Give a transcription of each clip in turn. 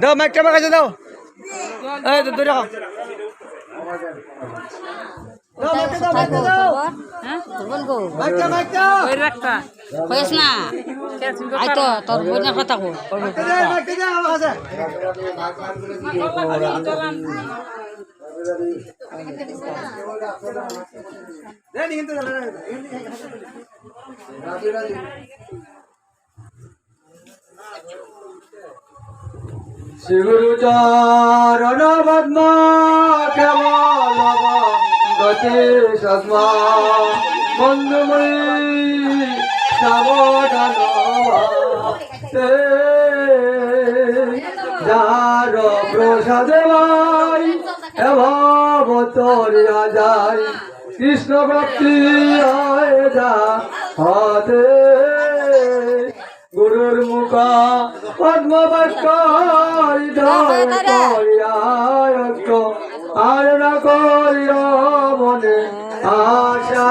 দাও মাইকটা আমার কাছে দাও। এই তো ধরে রাখো। দাও মাইকটা দাও। মাইকটা দাও শ্রীগুরু চরণ পদ্ম কেবল গতি সদ্মা বন্ধুময়ী সাবধান তে যার প্রসাদে ভাই এভাবতরিয়া যায় কৃষ্ণ ভক্তি হয় যা হাতে। গুরুর মুখ পদ্মবাক্য আর না করিয় মনে আশা।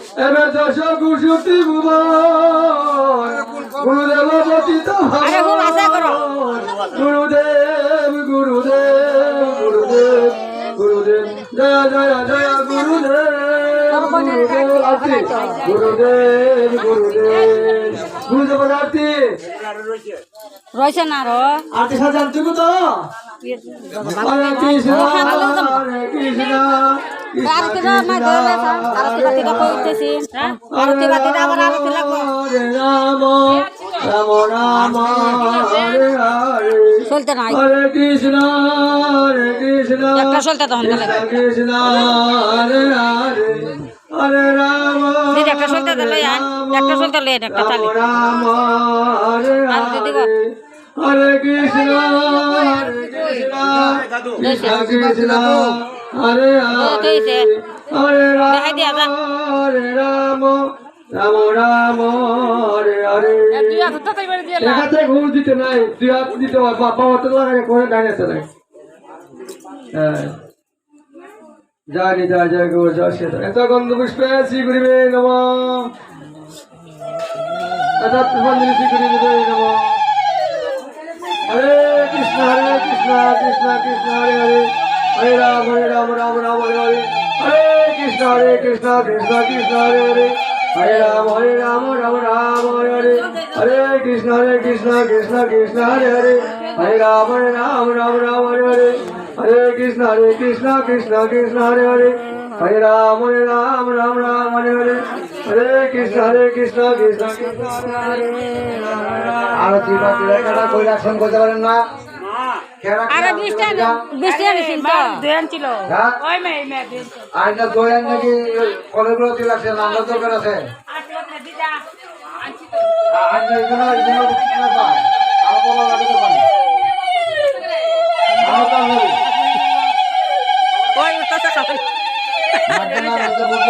এবে দশ কুশুতি ভুবন গুরুদেব পতিত আরে। গুরুদেব গুরুদেব গুরুদেব গুরুদেব জয় জয় জয় গুরুদেব গুরুদেব আরতি গুরুদেব গুরুদেব গুরুদেব আরতি রয়েছে না রো আরতি সাজান তুমি তো হরে কৃষ্ণ হরে কৃষ্ণ আরতি মা দলে আরতি বাতি না কইতেছি আরতি চলতে নাই চলতে তখন একটা চলতে দিলে একটা চলতে একটা চালি রাম হরে। হরে কৃষ্ণ হরে। হরে হরে যা। রাম হরে রাম রাম রাম হরে হরে। এখানে ঘুষ দিতে নাই দুই হাত দিতে হয় বাবা অত লাগাই করে দাঁড়িয়েছে নাই। হ্যাঁ। জয় নি জয় গো জয় শ্রী এত গন্ধ পুষ্পে শ্রী গুরিবে নম। এত পুষ্পাঞ্জলি শ্রী গুরিবে নম। হরে কৃষ্ণ হরে কৃষ্ণ কৃষ্ণ কৃষ্ণ হরে হরে। হরে রাম হরে রাম রাম রাম হরে হরে হরে কৃষ্ণ হরে কৃষ্ণ কৃষ্ণ কৃষ্ণ হরে হরে হরে রাম হরে রাম রাম রাম হরে হরে হরে কৃষ্ণ হরে কৃষ্ণ কৃষ্ণ কৃষ্ণ হরে হরে হরে রাম হরে রাম রাম রাম হরে হরে হরে কৃষ্ণ হরে কৃষ্ণ কৃষ্ণ কৃষ্ণ হরে হরে হরে রাম হরে রাম রাম রাম হরে হরে হরে কৃষ্ণ হরে কৃষ্ণ কৃষ্ণ কৃষ্ণ হরে হরে আরতি বাতি রেখাটা কৈলাসন করতে পারেন না আরে বৃষ্টি বৃষ্টি আনিছিল তো। ছিল। হ্যাঁ? ওই মে মে আইনা দোয়ান নাকি কলেগুলো দিল আছে নাম্বার দরকার আছে আইনা এগুলো এগুলো কিনা পায় আর বলা লাগে তো পানি আমার তো হবে ওই কথা কথা মাঝখানে আমি তো বুঝব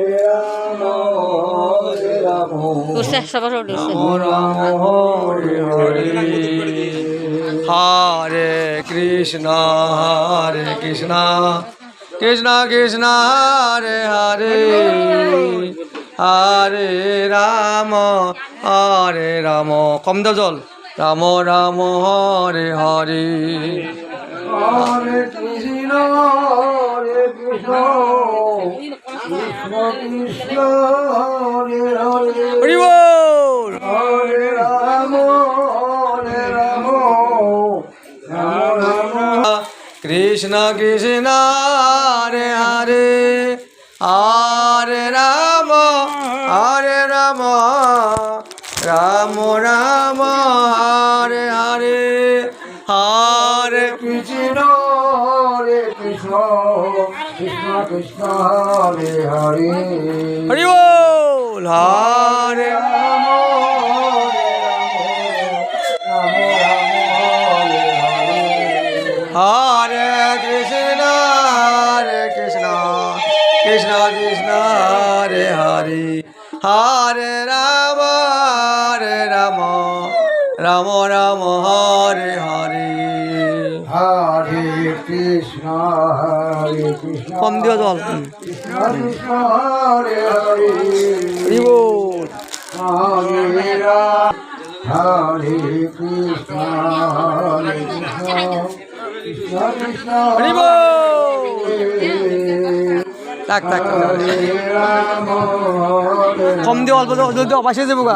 উঠছে সবার উঠছে। হরে হরে। হরে কৃষ্ণ হরে কৃষ্ণ। কৃষ্ণ কৃষ্ণ হরে হরে। হরে রাম হরে রাম। কম জল। রাম রাম হরে হরে। হরে কৃষ্ণ হরে কৃষ্ণ। কৃষ্ণ হরে হরে হরি বল। হরে রাম হরে রাম কৃষ্ণ কৃষ্ণ হরে হরে হরে কৃষ্ণ হরে হরে। হরি বল হরে হরে কৃষ্ণ হরে কৃষ্ণ। কম দিও জল। কৃষ্ণ কৃষ্ণ। হরে হরে হরে হরে কৃষ্ণ। হরে কৃষ্ণ কৃষ্ণ কৃষ্ণ হরে হরে কম দিও অল্প জল অবাসে যাব গা।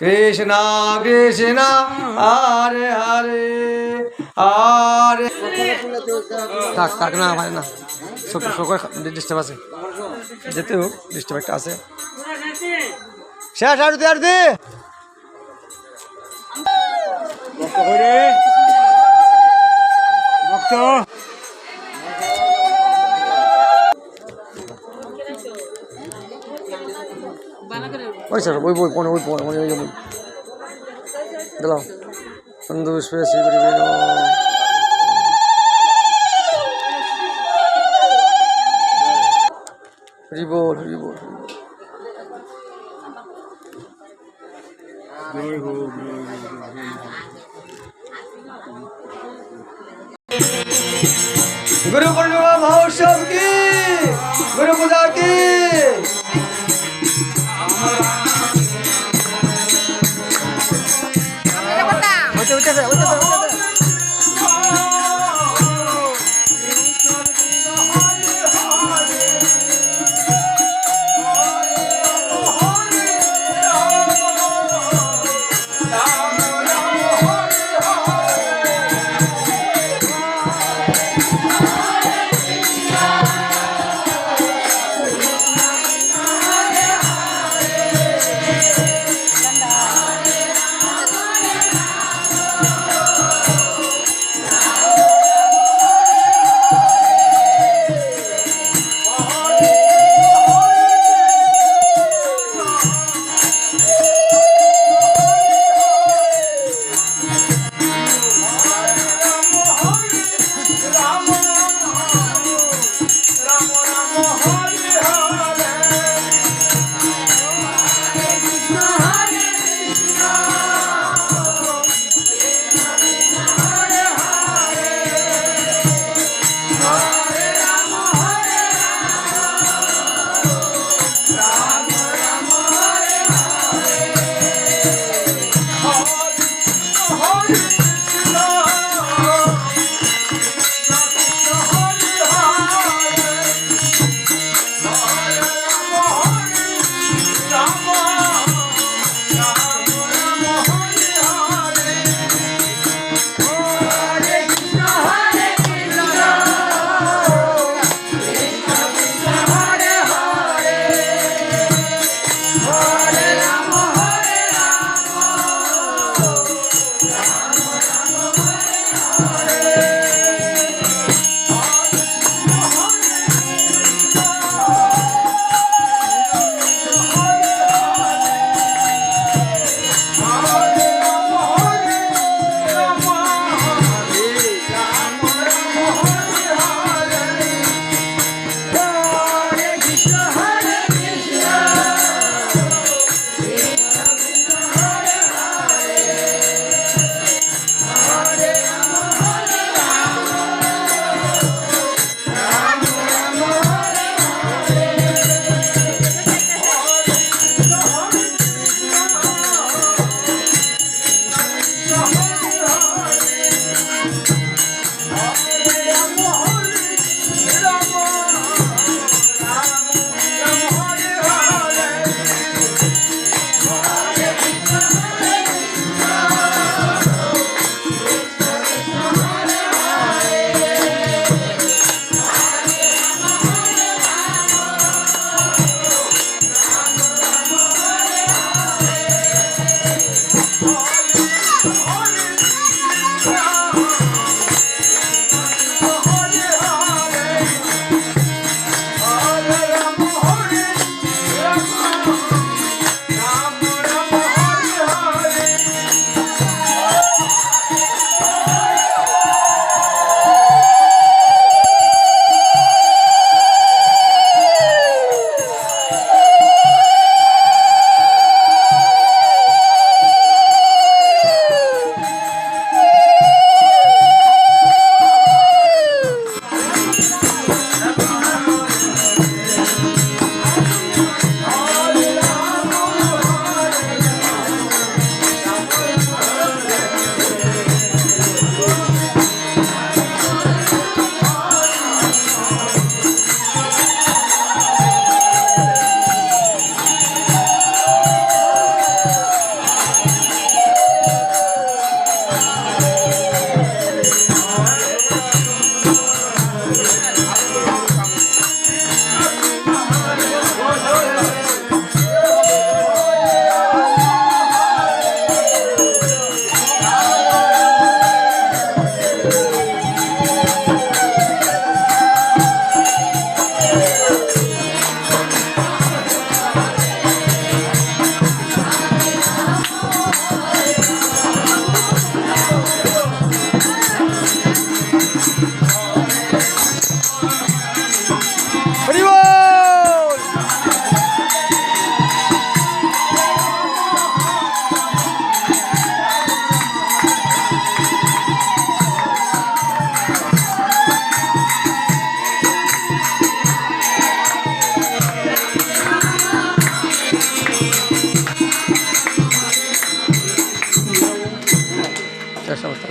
কৃষ্ণ কৃষ্ণ, হরে হরে হরে। থাক থাক, না পারে না। শোকর ডিস্টার্ব আছে। যেতে হোক ডিস্টার্ব একটা আছে। শেষ আরতি আরতি ఓకే సార్ పోయి పోయి పోనీ పోయి పోనీ ఇలా ముందు space Hari Bol Hari Bol Hari Bol Guru Purnima Krishna. Música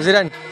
president.